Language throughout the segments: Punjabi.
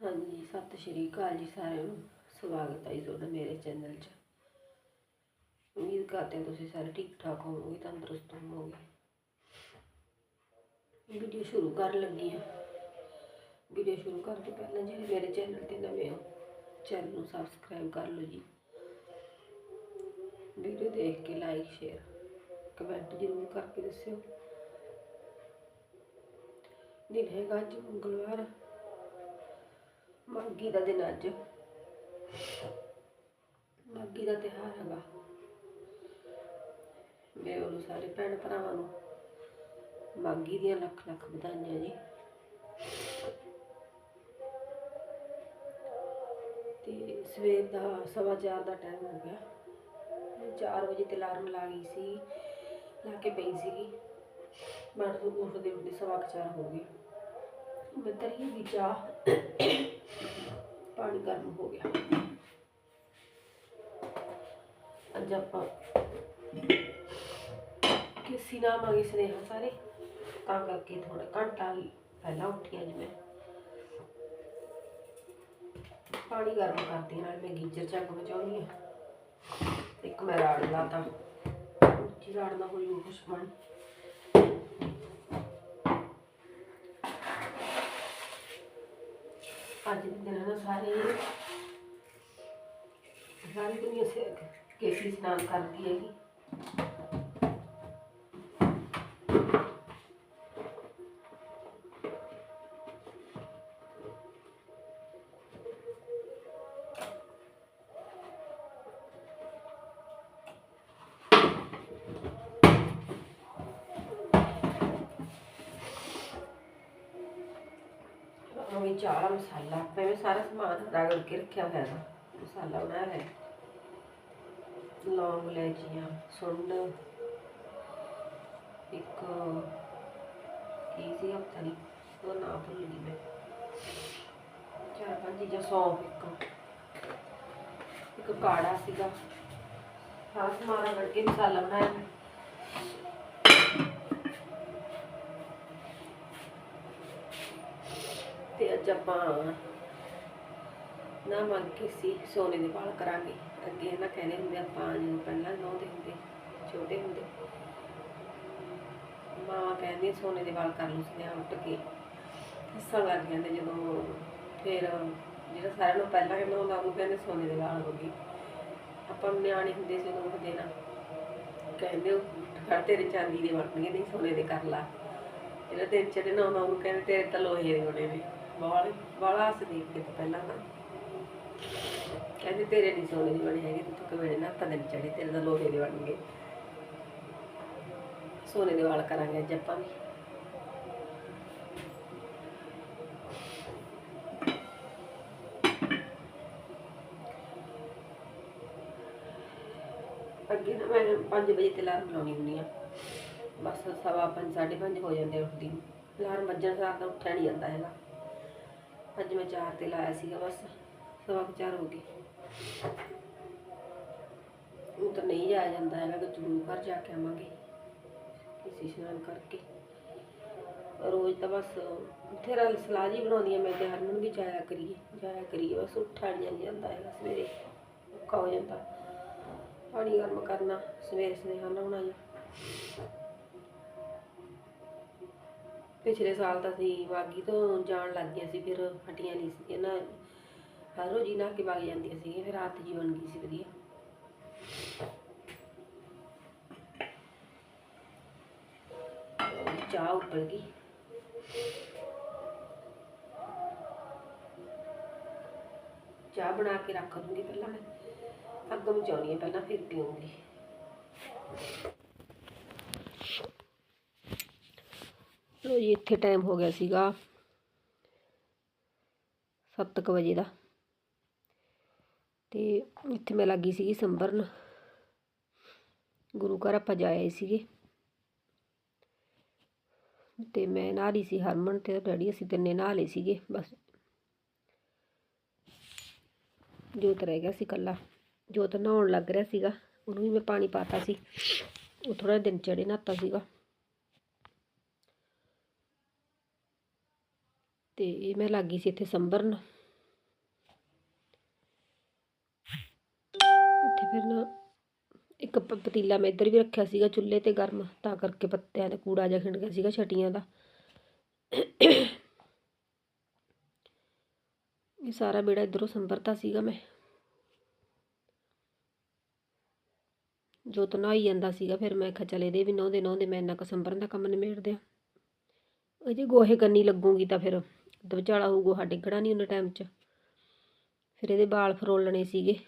ਹਾਂਜੀ, ਸਤਿ ਸ਼੍ਰੀ ਅਕਾਲ ਜੀ ਸਾਰਿਆਂ ਨੂੰ। ਸਵਾਗਤ ਹੈ ਜੀ ਤੁਹਾਡਾ ਮੇਰੇ ਚੈਨਲ 'ਚ। ਉਮੀਦ ਕਰਦੇ ਹਾਂ ਤੁਸੀਂ ਸਾਰੇ ਠੀਕ ਠਾਕ ਹੋਵੋਗੇ, ਤੰਦਰੁਸਤ ਹੋਵੋਗੇ। ਵੀਡੀਓ ਸ਼ੁਰੂ ਕਰਨ ਲੱਗੀ ਹਾਂ। ਵੀਡੀਓ ਸ਼ੁਰੂ ਕਰਨ ਤੋਂ ਪਹਿਲਾਂ ਜਿਹੜੇ ਮੇਰੇ ਚੈਨਲ ਤੇ ਨਵੇਂ ਹੋ, ਚੈਨਲ ਨੂੰ ਸਬਸਕ੍ਰਾਈਬ ਕਰ ਲਓ ਜੀ। ਵੀਡੀਓ ਦੇਖ ਕੇ ਲਾਈਕ, ਸ਼ੇਅਰ, ਕਮੈਂਟ ਜ਼ਰੂਰ ਕਰਕੇ ਦੱਸਿਓ। ਦਿਨ ਹੈਗਾ ਅੱਜ ਮੰਗਲਵਾਰ। ਮਾਘੀ ਦਾ ਦਿਨ ਅੱਜ। ਮਾਘੀ ਦਾ ਤਿਉਹਾਰ ਹੈਗਾ। ਮੇਰੇ ਵੱਲੋਂ ਸਾਰੇ ਭੈਣ ਭਰਾਵਾਂ ਨੂੰ ਮਾਘੀ ਦੀਆਂ ਲੱਖ ਲੱਖ ਵਧਾਈਆਂ ਜੀ। ਤੇ ਸਵੇਰ ਦਾ ਸਵਾ ਚਾਰ ਦਾ ਟਾਈਮ ਹੋ ਗਿਆ। ਮੈਂ 4 ਵਜੇ ਤੇ ਅਲਾਰਮ ਲਾ ਗਈ ਸੀ, ਲਾ ਕੇ ਪਈ ਸੀਗੀ। ਮੈਂ ਤੋਂ ਉੱਠਦੇ ਉੱਠਦੇ ਸਵਾ ਕੁ ਚਾਰ ਹੋ ਗਏ। ਮੈਂ ਤਰੀ ਵੀ ਚਾਹ ਪਾਣੀ ਗਰਮ ਹੋ ਗਿਆ। ਅੱਜ ਆਪਾਂ ਕਿਸੇ ਨਾਮ ਆ ਗਈ ਸਨੇਹਾ ਸਾਰੇ, ਤਾਂ ਕਰਕੇ ਥੋੜਾ ਘੰਟਾ ਪਹਿਲਾਂ ਉੱਠੀ ਅੱਜ ਮੈਂ। ਪਾਣੀ ਗਰਮ ਕਰਦੀ ਨਾਲ ਮੈਂ ਗੀਜ਼ਰ ਚੱਕ ਬਚਾਉਣੀ ਆ। ਇੱਕ ਮੈਂ ਰਾੜ ਲਾਤਾ। ਉੱਚੀ ਰਾੜ ਨਾ ਹੋਈ ਉਹ ਕੁਛ ਬਣ ਅੱਜ ਦੇ ਦਿਨ ਨਾ ਸਾਰੇ ਸਾਰੀ ਦੁਨੀਆ ਸੇ ਕੇਸੀ ਇਸ਼ਨਾਨ ਕਰਦੀ ਹੈਗੀ। ਉਹ ਵਿੱਚ ਆਲਾ ਮਸਾਲਾ ਮੈਂ ਸਾਰਾ ਸਮਾਨ ਰਗੜ ਕੇ ਰੱਖਿਆ ਹੋਇਆ ਹੈ ਮਸਾਲਾ ਬਣਾਇਆ ਹੈ ਲੌਂਗ ਲੈਚੀਆਂ ਸੁੰਡ, ਇੱਕ ਕੀ ਸੀ ਹਫਤਾ ਨਹੀਂ ਉਹ ਨਾ ਭੁੱਲ ਗਈ ਮੈਂ। ਚਾਰ ਪੰਜ ਚੀਜ਼ਾਂ, ਸੌਂਫ ਇੱਕ। ਇੱਕ ਕਾੜਾ ਸੀਗਾ। ਸਾਰਾ ਸਮਾਨ ਰਗੜ ਕੇ ਮਸਾਲਾ ਬਣਾਇਆ ਮੈਂ ਤੇ ਅੱਜ ਆਪਾਂ ਨਾ ਮੰਗ ਕੇ ਸੀ ਸੋਨੇ ਦੇ ਵਾਲ ਕਰਾਂਗੇ। ਅੱਗੇ ਨਾ ਕਹਿੰਦੇ ਹੁੰਦੇ ਆਪਾਂ ਜਦੋਂ ਪਹਿਲਾਂ ਨਹਾਉਂਦੇ ਹੁੰਦੇ, ਛੋਟੇ ਹੁੰਦੇ। ਮਾਂ ਕਹਿੰਦੀ ਸੋਨੇ ਦੇ ਵਾਲ ਕਰ ਲਓ ਸੁਨੇਹਾ ਉੱਠ ਕੇ। ਹੱਸਣ ਲੱਗ ਜਾਂਦੇ ਜਦੋਂ, ਫਿਰ ਜਿਹੜਾ ਸਾਰਿਆਂ ਨੂੰ ਪਹਿਲਾਂ ਕਹਿੰਦਾ ਹੁੰਦਾ ਉਹਨੂੰ ਕਹਿੰਦੇ ਸੋਨੇ ਦੇ ਵਾਲ ਹੋ ਗਈ। ਆਪਾਂ ਨਿਆਣੇ ਹੁੰਦੇ ਸੀ ਉਦੋਂ ਉੱਠਦੇ ਕਹਿੰਦੇ ਉੱਠ ਤੇਰੇ ਚਾਂਦੀ ਦੇ ਬਣਨਗੇ ਨਹੀਂ ਸੋਨੇ ਦੇ ਕਰ ਲਾ। ਜਿਹੜਾ ਦਿਨ ਚੜੇ ਨਾ ਉਹਨਾਂ ਨੂੰ ਕਹਿੰਦੇ ਤੇਰੇ ਤਾਂ ਲੋਹੇ ਦੇ ਹੋਣੇ ਨੇ। ਬਾਲ ਬਾਲਾ ਹੱਸਦੀ ਕਿ ਪਹਿਲਾਂ ਨਾ ਕਹਿੰਦੇ ਤੇਰੇ ਨਹੀਂ ਸੋਨੇ ਦੀ ਬਣੀ ਹੈਗੀ, ਤੂੰ ਕਿਵੇਂ ਨਾ ਤਾਂ ਦਿਨ ਚੜੇ, ਤੇਰੇ ਤਾਂ ਲੋਹੇ ਦੇ ਬਣਨਗੇ। ਸੋਨੇ ਦੇ ਵਾਲ ਕਰਾਂਗੇ ਅੱਜ ਆਪਾਂ ਵੀ। ਅੱਗੇ ਨਾ ਮੈਂ 5 ਵਜੇ ਤੇ ਅਲਾਰਮ ਲਾਉਣੀ ਹੁੰਦੀ ਆ। ਬਸ ਸਵਾ ਪੰਜ, ਸਾਢੇ ਪੰਜ ਹੋ ਜਾਂਦੇ ਉੱਠਦੀ ਨੂੰ। ਅਲਾਰਮ ਵੱਜਣ ਸਾਰ ਤਾਂ ਉੱਠਿਆ ਨਹੀਂ ਜਾਂਦਾ ਹੈਗਾ। ਅੱਜ ਮੈਂ 4 ਤੇ ਲਾਇਆ ਸੀਗਾ ਬਸ, ਸਵਾ ਕੁ ਚਾਰ ਹੋ ਗਏ। ਉਹ ਤਾਂ ਨਹੀਂ ਜਾਇਆ ਜਾਂਦਾ ਹੈਗਾ ਕਿ ਜ਼ਰੂਰ ਘਰ ਜਾ ਕੇ ਆਵਾਂਗੇ, ਕਿਸੇ ਇਸ਼ਨਾਨ ਕਰਕੇ। ਰੋਜ਼ ਤਾਂ ਬਸ ਤੇਰਾ ਸਲਾਹ ਜੀ ਬਣਾਉਂਦੀ ਆ ਮੈਂ ਤੇ ਹਰਮਨ ਵੀ ਜਾਇਆ ਕਰੀਏ ਜਾਇਆ ਕਰੀਏ, ਬਸ ਉੱਠਾ ਨਹੀਂ ਜਾਂਦਾ ਹੈਗਾ ਸਵੇਰੇ, ਔਖਾ ਹੋ ਜਾਂਦਾ। ਪਾਣੀ ਗਰਮ ਕਰਨਾ ਸਵੇਰੇ ਸਨੇਹਾ ਲਾਉਣਾ ਜੀ ਪਿਛਲੇ ਸਾਲ ਤਾਂ ਅਸੀਂ ਬਾਗੀ ਤੋਂ ਜਾਣ ਲੱਗ ਗਏ ਸੀ, ਫਿਰ ਹਟੀਆਂ ਨਹੀਂ ਸੀ ਨਾ ਹਰ ਰੋਜ਼ ਹੀ ਨਹਾ ਕੇ ਵਗ ਜਾਂਦੀਆਂ ਸੀ ਫਿਰ ਰਾਤ ਜੀ ਬਣ ਗਈ ਸੀ ਵਧੀਆ। ਚਾਹ ਉੱਬਲ ਗਈ। ਚਾਹ ਬਣਾ ਕੇ ਰੱਖ ਦੂੰਗੀ ਪਹਿਲਾਂ ਮੈਂ, ਅੱਗ ਮਚਾਉਣੀ ਹੈ, ਪਹਿਲਾਂ ਫਿਰ ਪੀਉਂਗੀ ਲੋ ਜੀ, ਇੱਥੇ ਟਾਈਮ ਹੋ ਗਿਆ ਸੀਗਾ 7:00 ਵਜੇ ਦਾ। ਤੇ ਇੱਥੇ ਮੈਂ ਲੱਗੀ ਸੀਗੀ ਸੰਭਰਨ। ਗੁਰੂ ਘਰ ਆਪਾਂ ਜਾਏ ਸੀਗੇ। ਤੇ ਮੈਂ ਨਹਾ ਲਈ ਸੀ ਹਰਮਨ ਤੇ ਡੈਡੀ, ਅਸੀਂ ਤਿੰਨੇ ਨਹਾ ਲਏ ਸੀਗੇ, ਬਸ। ਜੋਤ ਰਹਿ ਗਿਆ ਸੀ ਕੱਲਾ ਜੋਤ ਨਹਾਉਣ ਲੱਗ ਰਿਹਾ ਸੀਗਾ, ਉਹਨੂੰ ਵੀ ਮੈਂ ਪਾਣੀ ਪਾਤਾ ਸੀ। ਉਹ ਥੋੜਾ ਦਿਨ ਚੜੇ ਨਹਾਤਾ ਸੀਗਾ। ਇਹ ਮੈਂ ਲੱਗੀ ਸੀ ਇੱਥੇ ਸੰਭਰਨ। ਉੱਥੇ ਫਿਰ ਨਾ ਇੱਕ ਪਤੀਲਾ ਮੈਂ ਇੱਧਰ ਵੀ ਰੱਖਿਆ ਸੀਗਾ ਚੁੱਲ੍ਹੇ ਤੇ ਗਰਮ, ਤਾਂ ਕਰਕੇ ਪੱਤਿਆਂ ਦਾ ਕੂੜਾ ਜਿਹਾ ਖਿੰਡ ਗਿਆ ਸੀਗਾ ਛਟੀਆਂ ਦਾ। ਇਹ ਸਾਰਾ ਬੇੜਾ ਇਧਰੋਂ ਸੰਭਰਤਾ ਸੀਗਾ ਮੈਂ। ਜੋ ਤਨਾਈ ਜਾਂਦਾ ਸੀਗਾ, ਫਿਰ ਮੈਂ ਕਿਹਾ ਚਲੇ ਦੇ ਵੀ ਨੌ ਦੇ ਨੌ ਦੇ ਮੈਂ ਇੰਨਾ ਕਸੰਬਰਨ ਦਾ ਕੰਮ ਨਿਮੇੜ ਦਿਆਂ ਅਜੇ ਗੋਹੇ ਕੰਨੀ ਲੱਗੂਗੀ ਤਾਂ ਫਿਰ। ਦਵਚਾਲਾ ਹੋਊ ਗੋਹਾ ਡਿੱਗਣਾ ਨਹੀਂ ਉਹਨੇ ਟਾਈਮ 'ਚ। ਫਿਰ ਇਹਦੇ ਵਾਲ ਫਰੋਲਣੇ ਸੀਗੇ।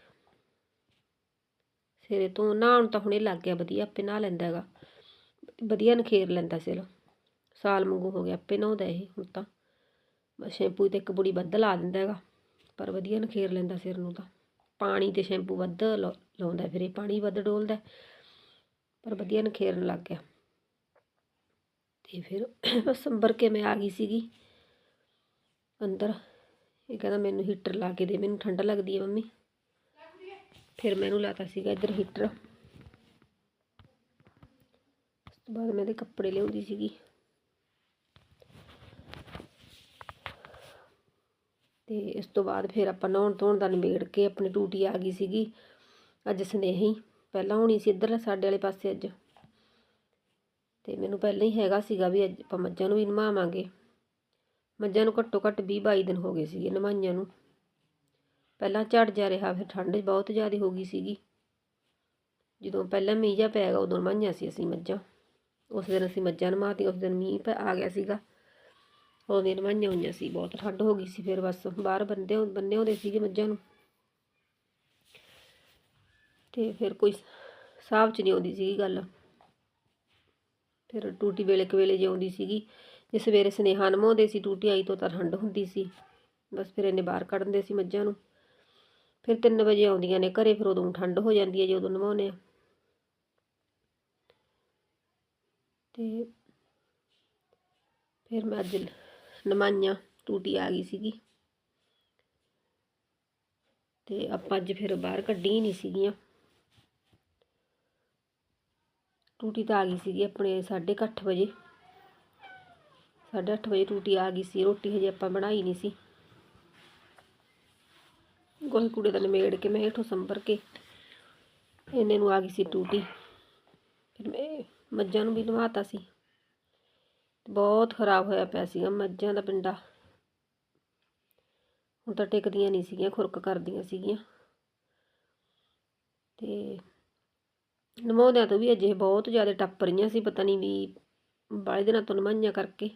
ਸਿਰੇ ਤੋਂ ਨਹਾਉਣ ਤਾਂ ਹੁਣੇ ਲੱਗ ਗਿਆ, ਵਧੀਆ, ਆਪੇ ਨਹਾ ਲੈਂਦਾ ਹੈਗਾ। ਵਧੀਆ ਨਖੇਰ ਲੈਂਦਾ ਸਿਰ ਸਾਲ ਮੰਗੂ ਹੋ ਗਿਆ, ਆਪੇ ਨਹਾਉਂਦਾ ਇਹ ਹੁਣ ਤਾਂ। ਬਸ ਸ਼ੈਂਪੂ ਤੇ ਇੱਕ ਬੁੜੀ ਵੱਧ ਲਾ ਦਿੰਦਾ ਹੈਗਾ, ਪਰ ਵਧੀਆ ਨਖੇਰ ਲੈਂਦਾ ਸਿਰ ਨੂੰ ਤਾਂ। ਪਾਣੀ ਤੇ ਸ਼ੈਂਪੂ ਵੱਧ ਲਾਉਂਦਾ ਫਿਰ ਇਹ, ਪਾਣੀ ਵੱਧ ਡੋਲਦਾ। ਪਰ ਵਧੀਆ ਨਖੇਰਨ ਲੱਗ ਗਿਆ। ਤੇ ਫਿਰ ਬਸ ਸੰਭਰ ਕੇ ਮੈਂ ਆ ਗਈ ਸੀਗੀ। ਅੰਦਰ। ਇਹ ਕਹਿੰਦਾ ਮੈਨੂੰ ਹੀਟਰ ਲਾ ਕੇ ਦੇ, ਮੈਨੂੰ ਠੰਡ ਲੱਗਦੀ ਹੈ ਮੰਮੀ। ਫਿਰ ਮੈਨੂੰ ਲਾਤਾ ਸੀਗਾ ਇੱਧਰ ਹੀਟਰ। ਉਸ ਤੋਂ ਬਾਅਦ ਮੈਂ ਇਹਦੇ ਕੱਪੜੇ ਲਿਆਉਂਦੀ ਸੀਗੀ। ਤੇ ਇਸ ਤੋਂ ਬਾਅਦ ਫਿਰ ਆਪਾਂ ਨਹਾਉਣ ਧੋਣ ਦਾ ਨਿਬੇੜ ਕੇ ਆਪਣੀ ਡਿਊਟੀ ਆ ਗਈ ਸੀਗੀ। ਅੱਜ ਸਨੇਹੀ। ਪਹਿਲਾਂ ਹੋਣੀ ਸੀ ਇੱਧਰ ਸਾਡੇ ਵਾਲੇ ਪਾਸੇ ਅੱਜ। ਤੇ ਮੈਨੂੰ ਪਹਿਲਾਂ ਹੀ ਹੈਗਾ ਸੀਗਾ ਵੀ ਅੱਜ ਆਪਾਂ ਮੱਝਾਂ ਨੂੰ ਵੀ ਨਵਾਵਾਂਗੇ ਮੱਝਾਂ ਨੂੰ ਘੱਟੋ ਘੱਟ 20 22 ਦਿਨ ਹੋ ਗਏ ਸੀਗੇ ਨਵਾਈਆਂ ਨੂੰ। ਪਹਿਲਾਂ ਝੜ ਜਾ ਰਿਹਾ, ਫਿਰ ਠੰਡ ਬਹੁਤ ਜ਼ਿਆਦਾ ਹੋ ਗਈ ਸੀਗੀ। ਜਦੋਂ ਪਹਿਲਾਂ ਮੀਂਹ ਜਿਹਾ ਪੈ ਗਿਆ, ਉਦੋਂ ਨਵਾਈਆਂ ਸੀ ਅਸੀਂ ਮੱਝਾਂ। ਉਸ ਦਿਨ ਅਸੀਂ ਮੱਝਾਂ ਨਵਾਤੀਆਂ ਉਸ ਦਿਨ ਮੀਂਹ ਪੈ ਆ ਗਿਆ ਸੀਗਾ। ਉਦੋਂ ਦੀਆਂ ਨਵਾਈਆਂ ਹੋਈਆਂ ਸੀ, ਬਹੁਤ ਠੰਡ ਹੋ ਗਈ ਸੀ, ਫਿਰ ਬਸ ਬਾਹਰ ਬੰਦੇ ਬੰਨੇ ਹੁੰਦੇ ਸੀਗੇ ਮੱਝਾਂ ਨੂੰ। ਤੇ ਫਿਰ ਕੋਈ ਹਿਸਾਬ 'ਚ ਨਹੀਂ ਆਉਂਦੀ ਸੀਗੀ ਗੱਲ। ਫਿਰ ਟੂਟੀ ਵੇਲੇ ਕੁ ਵੇਲੇ ਜੇ ਆਉਂਦੀ ਸੀਗੀ। ਜੇ ਸਵੇਰੇ ਸੁਨੇਹਾ ਨਵਾਉਂਦੇ ਸੀ ਟੂਟੀ ਆਈ ਤੋਂ ਤਾਂ ਠੰਡ ਹੁੰਦੀ ਸੀ। ਬਸ ਫਿਰ ਇਹਨੇ ਬਾਹਰ ਕੱਢਦੇ ਸੀ ਮੱਝਾਂ ਨੂੰ। ਫਿਰ 3 ਵਜੇ ਆਉਂਦੀਆਂ ਨੇ ਘਰੇ, ਫਿਰ ਉਦੋਂ ਠੰਡ ਹੋ ਜਾਂਦੀ ਹੈ ਜੇ ਉਦੋਂ ਨਵਾਉਂਦੇ ਆ। ਤੇ ਫਿਰ ਮੈਂ ਅੱਜ ਨਮਾਈਆਂ, ਟੂਟੀ ਆ ਗਈ ਸੀਗੀ। ਤੇ ਆਪਾਂ ਅੱਜ ਫਿਰ ਬਾਹਰ ਕੱਢੀ ਨਹੀਂ ਸੀਗੀਆਂ। ਟੂਟੀ ਤਾਂ ਆ ਗਈ ਸੀਗੀ ਆਪਣੇ 8:30 ਵਜੇ। 8:30 ਵਜੇ ਟੂਟੀ ਆ ਗਈ ਸੀ, ਰੋਟੀ ਹਜੇ ਆਪਾਂ ਬਣਾਈ ਨਹੀਂ ਸੀ। ਗੋਹੇ ਕੂੜੇ ਦਾ ਨਿਮੇੜ ਕੇ ਮੈਂ ਹੇਠੋਂ ਸੰਭਰ ਕੇ ਇਹਨੇ ਨੂੰ ਆ ਗਈ ਸੀ ਟੂਟੀ। ਫਿਰ ਮੈਂ ਮੱਝਾਂ ਨੂੰ ਵੀ ਨਵਾਤਾ ਸੀ। ਬਹੁਤ ਖਰਾਬ ਹੋਇਆ ਪਿਆ ਸੀਗਾ ਮੱਝਾਂ ਦਾ ਪਿੰਡਾ। ਹੁਣ ਤਾਂ ਟਿਕਦੀਆਂ ਨਹੀਂ ਸੀਗੀਆਂ, ਖੁਰਕ ਕਰਦੀਆਂ ਸੀਗੀਆਂ। ਤੇ ਨਵਾਉਂਦਿਆਂ ਤੋਂ ਵੀ ਅਜੇ ਬਹੁਤ ਜ਼ਿਆਦਾ ਟੱਪ ਰਹੀਆਂ ਸੀ, ਪਤਾ ਨਹੀਂ ਵੀ ਬਾਲੇ ਦਿਨਾਂ ਤੋਂ ਨਵਾਈਆਂ ਕਰਕੇ।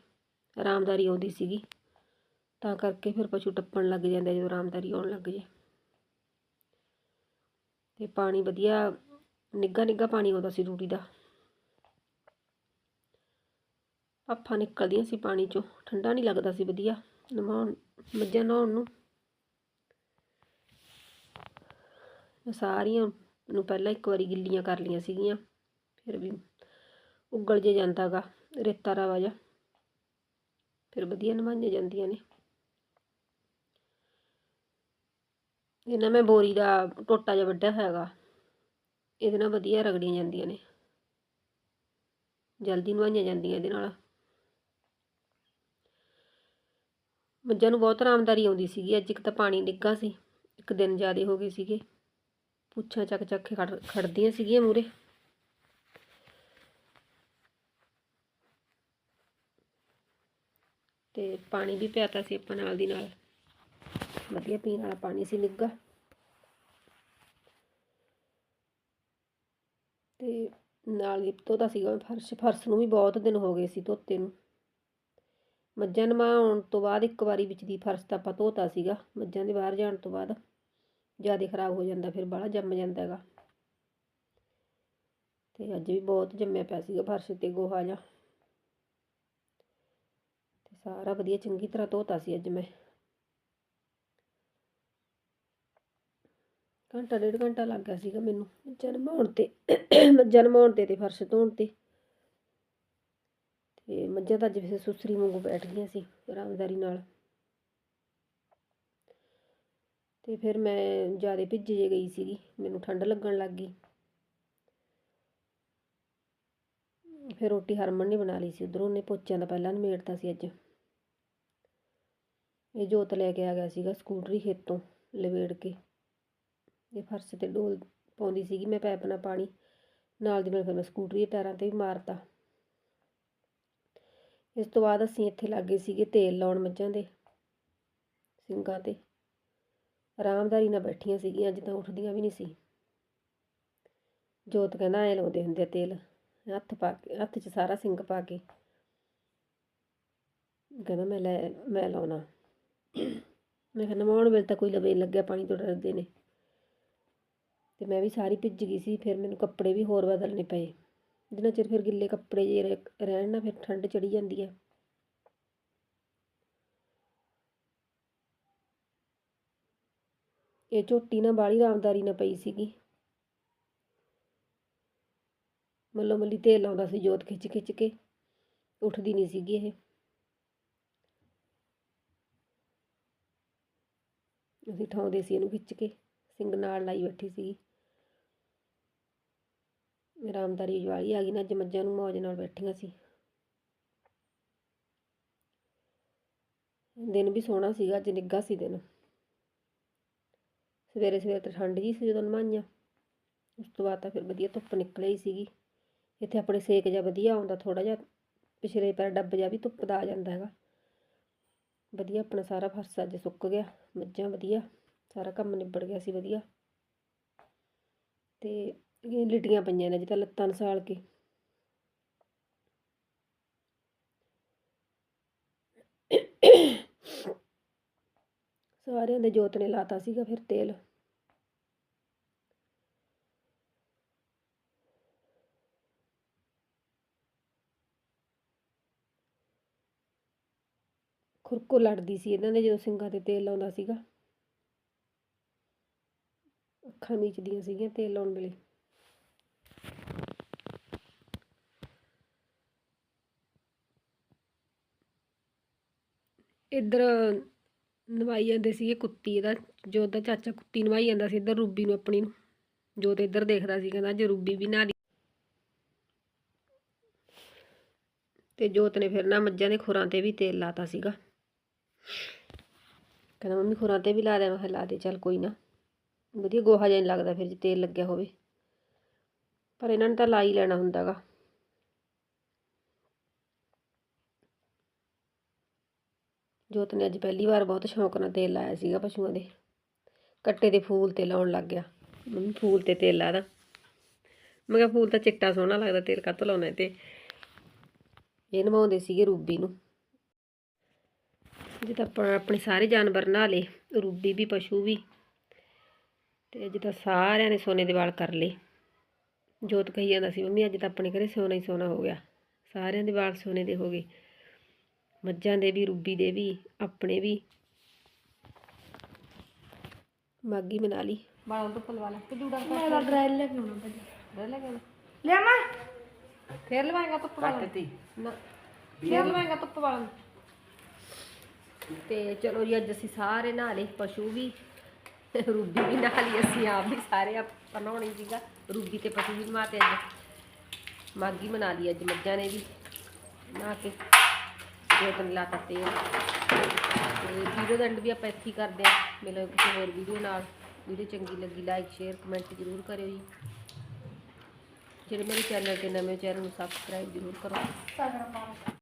ਆਰਾਮਦਾਰੀ ਆਉਂਦੀ ਸੀਗੀ। ਤਾਂ ਕਰਕੇ ਫਿਰ ਪਸ਼ੂ ਟੱਪਣ ਲੱਗ ਜਾਂਦੇ ਜਦੋਂ ਆਰਾਮਦਾਰੀ ਆਉਣ ਲੱਗ ਜੇ। ਤੇ ਪਾਣੀ ਵਧੀਆ ਨਿੱਘਾ ਨਿੱਘਾ ਪਾਣੀ ਆਉਂਦਾ ਸੀ ਰੂੜੀ ਦਾ। ਭਾਫਾਂ ਨਿਕਲਦੀਆਂ ਸੀ ਪਾਣੀ ਚੋਂ, ਠੰਡਾ ਨਹੀਂ ਲੱਗਦਾ ਸੀ ਵਧੀਆ ਨਹਾਉਣ ਮੱਝਾਂ ਨਹਾਉਣ ਨੂੰ। ਸਾਰੀਆਂ ਨੂੰ ਪਹਿਲਾਂ ਇੱਕ ਵਾਰੀ ਗਿੱਲੀਆਂ ਕਰ ਲਈਆਂ ਸੀਗੀਆਂ, ਫਿਰ ਵੀ ਉਗਲ ਜੇ ਜਾਂਦਾ ਗਾ, ਰੇਤਾ ਰਵਾ ਜਿਹਾ। ਫਿਰ ਵਧੀਆ ਨਿਭਾਈਆਂ ਜਾਂਦੀਆਂ ਨੇ। ਇਹਨਾਂ ਮੈਂ ਬੋਰੀ ਦਾ ਟੋਟਾ ਜਿਹਾ ਵੱਡਾ ਹੈਗਾ ਇਹਦੇ ਨਾਲ ਵਧੀਆ ਰਗੜੀਆਂ ਜਾਂਦੀਆਂ ਨੇ। ਜਲਦੀ ਨਿਭਾਈਆਂ ਜਾਂਦੀਆਂ ਇਹਦੇ ਨਾਲ। ਮੱਝਾਂ ਨੂੰ ਬਹੁਤ ਆਰਾਮਦਾਰੀ ਆਉਂਦੀ ਸੀਗੀ, ਅੱਜ ਇੱਕ ਤਾਂ ਪਾਣੀ ਡਿੱਗਾ ਸੀ, ਇੱਕ ਦਿਨ ਜ਼ਿਆਦਾ ਹੋ ਗਏ ਸੀਗੇ। ਪੁੱਛਾਂ ਚੱਕ ਚੱਕ ਕੇ ਖੜ, ਖੜਦੀਆਂ ਸੀਗੀਆਂ ਮੂਰੇ ਤੇ ਪਾਣੀ ਵੀ ਪਿਆਤਾ ਸੀ ਆਪਾਂ ਨਾਲ ਦੀ ਨਾਲ। ਵਧੀਆ ਪੀਣ ਵਾਲਾ ਪਾਣੀ ਸੀ ਨਿੱਘਾ। ਤੇ ਨਾਲ ਹੀ ਧੋਤਾ ਸੀਗਾ ਫਰਸ਼। ਫਰਸ਼ ਨੂੰ ਵੀ ਬਹੁਤ ਦਿਨ ਹੋ ਗਏ ਸੀ ਧੋਤੇ ਨੂੰ। ਮੱਝਾਂ ਨਵਾਉਣ ਤੋਂ ਬਾਅਦ ਇੱਕ ਵਾਰੀ ਵਿੱਚ ਦੀ ਫਰਸ਼ ਤਾਂ ਆਪਾਂ ਧੋਤਾ ਸੀਗਾ। ਮੱਝਾਂ ਦੇ ਬਾਹਰ ਜਾਣ ਤੋਂ ਬਾਅਦ ਜ਼ਿਆਦਾ ਖਰਾਬ ਹੋ ਜਾਂਦਾ, ਫਿਰ ਬਾਹਲਾ ਜੰਮ ਜਾਂਦਾ ਹੈਗਾ। ਤੇ ਅੱਜ ਵੀ ਬਹੁਤ ਜੰਮਿਆ ਪਿਆ ਸੀਗਾ ਫਰਸ਼ ਤੇ ਗੋਹਾ ਜਿਹਾ। ਸਾਰਾ ਵਧੀਆ, ਚੰਗੀ ਤਰ੍ਹਾਂ ਧੋਤਾ ਸੀ ਅੱਜ ਮੈਂ। ਘੰਟਾ, ਡੇਢ ਘੰਟਾ ਲੱਗ ਗਿਆ ਸੀਗਾ ਮੈਨੂੰ। ਮੱਝਾਂ ਨਵਾਉਣ ਤੇ ਮੱਝਾਂ ਨਵਾਉਣ ਤੇ ਤੇ ਫਰਸ਼ ਧੋਣ ਤੇ। ਤੇ ਮੱਝਾਂ ਤਾਂ ਅੱਜ ਵੈਸੇ ਸੁਸਰੀ ਵਾਂਗੂ ਬੈਠ ਗਈਆਂ ਸੀ, ਆਰਾਮਦਾਰੀ ਨਾਲ। ਤੇ ਫਿਰ ਮੈਂ ਜ਼ਿਆਦਾ ਭਿੱਜ ਜੇ ਗਈ ਸੀਗੀ, ਮੈਨੂੰ ਠੰਡ ਲੱਗਣ ਲੱਗ ਗਈ। ਫਿਰ ਰੋਟੀ ਹਰਮਨ ਨੇ ਬਣਾ ਲਈ ਸੀ, ਉਧਰੋਂ ਉਹਨੇ ਪੋਚਿਆਂ ਦਾ ਪਹਿਲਾਂ ਨਿਮੇੜਤਾ ਸੀ ਅੱਜ। ਇਹ ਜੋਤ ਲੈ ਕੇ ਆ ਗਿਆ ਸੀਗਾ ਸਕੂਟਰੀ ਖੇਤੋਂ ਲਵੇੜ ਕੇ। ਇਹ ਫਰਸ਼ ਤੇ ਡੋਲ ਪਾਉਂਦੀ ਸੀਗੀ, ਮੈਂ ਪੈਪ ਨਾਲ ਪਾਣੀ ਨਾਲ ਦੀ ਨਾਲ ਫਿਰ ਮੈਂ ਸਕੂਟਰੀ ਦੇ ਟਾਇਰਾਂ ਤੇ ਵੀ ਮਾਰਤਾ। ਇਸ ਤੋਂ ਬਾਅਦ ਅਸੀਂ ਇੱਥੇ ਲੱਗੇ ਸੀਗੇ ਤੇਲ ਲਾਉਣ ਮੱਝਾਂ ਦੇ ਸਿੰਗਾਂ ਤੇ। ਆਰਾਮਦਾਰੀ ਨਾਲ ਬੈਠੀਆਂ ਸੀਗੀਆਂ, ਅੱਜ ਤਾਂ ਉੱਠਦੀਆਂ ਵੀ ਨਹੀਂ ਸੀ। ਜੋਤ ਕਹਿੰਦਾ ਐ ਲਾਉਂਦੇ ਹੁੰਦੇ ਆ ਤੇਲ, ਹੱਥ ਪਾ ਕੇ, ਹੱਥ 'ਚ ਸਾਰਾ ਸਿੰਗ ਪਾ ਕੇ। ਕਹਿੰਦਾ ਮੈਂ ਲੈ, ਮੈਂ ਲਾਉਣਾ। ਮੈਂ ਕਿਹਾ ਨਵਾਉਣ ਵੇਲੇ ਤਾਂ ਕੋਈ ਲਵੇ, ਲੱਗਿਆ ਪਾਣੀ ਤੋਂ ਡਰਦੇ ਨੇ। ਤੇ ਮੈਂ ਵੀ ਸਾਰੀ ਭਿੱਜ ਗਈ ਸੀ, ਫਿਰ ਮੈਨੂੰ ਕੱਪੜੇ ਵੀ ਹੋਰ ਬਦਲਣੇ ਪਏ। ਜਿੰਨਾ ਚਿਰ ਫਿਰ ਗਿੱਲੇ ਕੱਪੜੇ ਜੇ ਰਹਿ- ਰਹਿਣ ਨਾ, ਫਿਰ ਠੰਡ ਚੜੀ ਜਾਂਦੀ ਹੈ ਇਹ ਝੋਟੀ ਨਾ ਬਾਲੀ ਆਰਾਮਦਾਰੀ ਨਾ ਪਈ ਸੀਗੀ। ਮੱਲੋ ਮੱਲੀ ਤੇਲ ਲਾਉਂਦਾ ਸੀ ਜੋਤ ਖਿੱਚ ਖਿੱਚ ਕੇ। ਉੱਠਦੀ ਨਹੀਂ ਸੀਗੀ ਇਹ। ਅਸੀਂ ਠਾਉਂਦੇ ਸੀ ਇਹਨੂੰ ਖਿੱਚ ਕੇ ਸਿੰਗ ਨਾਲ ਲਾਈ ਬੈਠੀ ਸੀ ਆਰਾਮਦਾਰੀ ਵਾਲੀ ਆ ਗਈ ਨਾ, ਅੱਜ ਮੱਝਾਂ ਨੂੰ ਮੌਜ ਨਾਲ ਬੈਠੀਆਂ ਸੀ। ਦਿਨ ਵੀ ਸੋਹਣਾ ਸੀਗਾ, ਅੱਜ ਨਿੱਘਾ ਸੀ ਦਿਨ। ਸਵੇਰੇ ਸਵੇਰੇ ਤਾਂ ਠੰਡ ਜੀ ਸੀ ਜਦੋਂ ਨਮਾਈਆਂ। ਉਸ ਤੋਂ ਬਾਅਦ ਤਾਂ ਫਿਰ ਵਧੀਆ ਧੁੱਪ ਨਿਕਲ ਆਈ ਸੀਗੀ। ਇੱਥੇ ਆਪਣੇ ਸੇਕ ਜਿਹਾ ਵਧੀਆ ਆਉਂਦਾ ਥੋੜਾ ਜਿਹਾ ਪਿਛਲੇ ਪੈਰ ਡੱਬ ਜਿਹਾ ਵੀ ਧੁੱਪ ਦਾ ਆ ਜਾਂਦਾ ਹੈਗਾ। ਵਧੀਆ, ਆਪਣਾ ਸਾਰਾ ਫਰਸ਼ ਅੱਜ ਸੁੱਕ ਗਿਆ, ਮੱਝਾਂ ਵਧੀਆ, ਸਾਰਾ ਕੰਮ ਨਿਬੜ ਗਿਆ ਸੀ ਵਧੀਆ। ਤੇ ਇਹ ਲਿਟੀਆਂ ਪਈਆਂ ਨੇ ਜਿੱਦਾਂ ਲੱਤਾਂ ਨਸਾਲ ਕੇ। ਸਾਰਿਆਂ ਦੇ ਜੋਤ ਨੇ ਲਾਤਾ ਸੀਗਾ ਫਿਰ ਤੇਲ। ਖੁਰਕੋ ਲੜਦੀ ਸੀ ਇਹਨਾਂ ਦੇ ਜਦੋਂ ਸਿੰਗਾਂ ਤੇ ਤੇਲ ਲਾਉਂਦਾ ਸੀਗਾ। ਅੱਖਾਂ ਮੀਚਦੀਆਂ ਸੀਗੀਆਂ ਤੇਲ ਲਾਉਣ ਵੇਲੇ। ਇੱਧਰ ਨਵਾਈ ਜਾਂਦੇ ਸੀਗੇ ਕੁੱਤੀ ਇਹਦਾ, ਜੋ ਉਹਦਾ ਚਾਚਾ ਕੁੱਤੀ ਨਵਾਈ ਜਾਂਦਾ ਸੀ ਇੱਧਰ ਰੂਬੀ ਨੂੰ ਆਪਣੀ ਨੂੰ, ਜੋ ਤੇ ਇੱਧਰ ਦੇਖਦਾ ਸੀ ਕਹਿੰਦਾ ਜੇ ਰੂਬੀ ਵੀ ਨਹਾ ਤੇ ਜੋਤ ਨੇ ਫਿਰ ਨਾ ਮੱਝਾਂ ਦੇ ਖੁਰਾਂ ਤੇ ਵੀ ਤੇਲ ਲਾਤਾ ਸੀਗਾ। ਕਹਿੰਦਾ, ਮੰਮੀ ਖੁਰਾਂ ਤੇ ਵੀ ਲਾ ਦੇ ਮੈਂ ਕਿਹਾ ਲਾ ਦੇ, ਚੱਲ ਕੋਈ ਨਾ। ਵਧੀਆ ਗੋਹਾ ਜਿਹਾ ਨਹੀਂ ਲੱਗਦਾ ਫਿਰ, ਜੇ ਤੇਲ ਲੱਗਿਆ ਹੋਵੇ। ਪਰ ਇਹਨਾਂ ਨੇ ਤਾਂ ਲਾ ਹੀ ਲੈਣਾ ਹੁੰਦਾਗਾ। ਜੋਤ ਨੇ ਅੱਜ ਪਹਿਲੀ ਵਾਰ ਬਹੁਤ ਸ਼ੌਂਕ ਨਾਲ ਤੇਲ ਲਾਇਆ ਸੀਗਾ ਪਸ਼ੂਆਂ ਦੇ। ਕੱਟੇ ਦੇ ਫੂਲ ਤੇ ਲਾਉਣ ਲੱਗ ਗਿਆ। ਮੰਮੀ, ਫੂਲ ਤੇ ਤੇਲ ਲਾ ਦਾ। ਮੈਂ ਕਿਹਾ, ਫੂਲ ਤਾਂ ਚਿੱਟਾ ਸੋਹਣਾ ਲੱਗਦਾ, ਤੇਲ ਕੱਤ ਲਾਉਣਾ ਤੇ? ਇਹ ਨਵਾਉਂਦੇ ਸੀਗੇ ਰੂਬੀ ਨੂੰ। ਜੇ ਤਾਂ ਆਪਾਂ ਆਪਣੇ ਸਾਰੇ ਜਾਨਵਰ ਨਹਾ ਲਏ ਰੂਬੀ ਵੀ ਪਸ਼ੂ ਵੀ ਤੇ ਅੱਜ ਤਾਂ ਸਾਰਿਆਂ ਨੇ ਸੋਨੇ ਦੇ ਵਾਲ ਕਰ ਲਏ। ਜੋਤ ਕਹੀ ਜਾਂਦਾ ਸੀ ਮੰਮੀ ਅੱਜ ਤਾਂ ਆਪਣੇ ਘਰੇ ਸੋਨਾ ਹੀ ਸੋਨਾ ਹੋ ਗਿਆ। ਸਾਰਿਆਂ ਦੇ ਵਾਲ ਸੋਨੇ ਦੇ ਹੋ ਗਏ। ਮੱਝਾਂ ਦੇ ਵੀ ਰੂਬੀ ਦੇ ਵੀ ਆਪਣੇ ਵੀ। ਮਾਗੀ ਬਣਾ ਲਈ। ਬਾਲਾਂ ਤੋਂ ਪਲਵਾ ਲੈ। ਤੇ ਜੂੜਾ ਮੈਂ ਤਾਂ ਡਰਾਈਲ ਲੈ ਕੇ ਆਉਣਾ ਭਾਜੀ ਕਰ ਲੈ ਗੱਲ ਲਿਆ ਮੈਂ ਫੇਰ ਲਵਾਏਗਾ ਧੁੱਪ ਵਾਲਾ? ਨਾ। ਫੇਰ ਲਵਾਏਗਾ ਧੁੱਪ ਵਾਲਾ। ਤੇ ਚਲੋ ਜੀ, ਅੱਜ ਅਸੀਂ ਸਾਰੇ ਨਹਾ ਲਏ ਪਸ਼ੂ ਵੀ, ਰੂਬੀ ਵੀ ਨਹਾ ਲਈ ਅਸੀਂ ਆਪ ਵੀ ਸਾਰੇ ਆਪਾਂ ਨਹਾਉਣੀ ਸੀਗਾ। ਰੂਬੀ ਤੇ ਪਸ਼ੂ ਵੀ ਨਹਾਤੇ ਅੱਜ ਮਾਗੀ ਮਨਾ ਲਈ, ਅੱਜ ਮੱਝਾਂ ਨੇ ਵੀ ਨਹਾ ਕੇ। ਜੋਤਨ ਲਾ ਲਾਤਾ ਤੇਲ ਤੇ ਵੀਡੀਓ ਦਾ ਐਂਡ ਵੀ ਆਪਾਂ ਇੱਥੇ ਹੀ ਕਰਦੇ ਹਾਂ। ਮਿਲੋ ਕਿਸੇ ਹੋਰ ਵੀਡੀਓ ਨਾਲ। ਵੀਡੀਓ ਚੰਗੀ ਲੱਗੀ ਲਾਈਕ ਸ਼ੇਅਰ ਕਮੈਂਟ ਜ਼ਰੂਰ ਕਰਿਓ ਜੀ। ਜਿਹੜੇ ਮੇਰੇ ਚੈਨਲ ਤੇ ਨਵੇਂ ਚੈਨਲ ਨੂੰ ਸਬਸਕ੍ਰਾਈਬ ਜ਼ਰੂਰ ਕਰੋ।